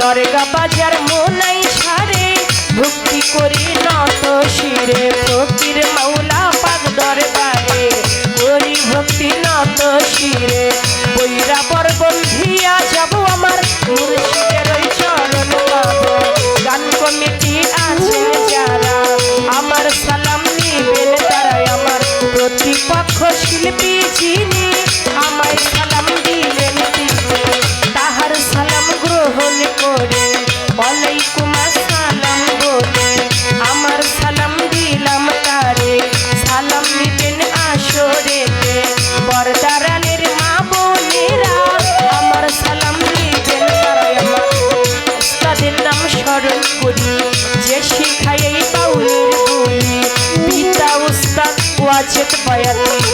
দরগা বাজার মোলাই সারে ভক্তি করি নত শিরে, ফকির মাওলা পাক দরবারে, করি ভক্তি নত শিরে। বৈরা বরবন্ধিয়া যাব আমার, মুর্শিদের চরণ গান কমিটি fire.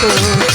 শাশ্বত